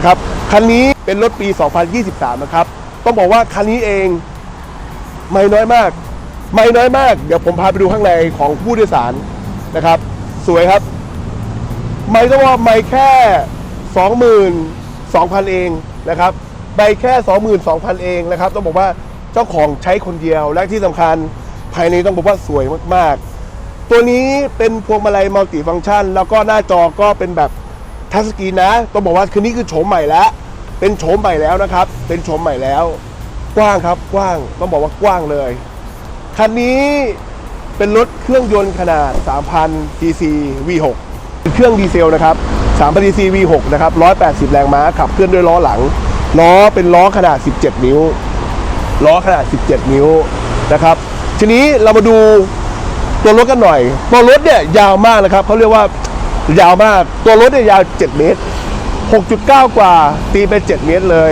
นะครับคันนี้เป็นรถปี 2023 นะครับ ต้องบอกว่าคันนี้เองไม่น้อยมาก ไม่น้อยมาก เดี๋ยวผมพาไปดูข้างในของผู้โดยสารนะครับ สวยครับ ไม่ต้องว่าไม่แค่ 22,000 เองนะครับไม่แค่ 22,000 เองนะครับ ต้องบอกว่าเจ้าของใช้คนเดียวและที่สำคัญภายในต้องบอกว่าสวยมากๆ ตัวนี้เป็นพวงมาลัยมัลติฟังก์ชัน แล้วก็หน้าจอก็เป็นแบบ ทัชสกรีนนะต้องบอกว่าคืนนี้คือโฉมใหม่แล้ว เป็นโฉมใหม่แล้วนะครับ เป็นโฉมใหม่แล้ว กว้างครับกว้างต้องบอกว่ากว้างเลยคันนี้เป็นรถเครื่องยนต์ขนาด 3,000 cc V6 เป็นเครื่องดีเซลนะครับ 3,000 cc V6 นะครับ 180 แรงม้าขับเคลื่อนด้วยล้อหลัง ล้อเป็นล้อขนาด 17 นิ้ว ล้อขนาด 17 นิ้วนะครับ ทีนี้เรามาดูตัวรถกันหน่อย ตัวรถเนี่ยยาวมากนะครับเขาเรียกว่า ยาวมาก ตัวรถเนี่ยยาว 7 เมตร 6.9 กว่าตีเป็น7เมตรเลย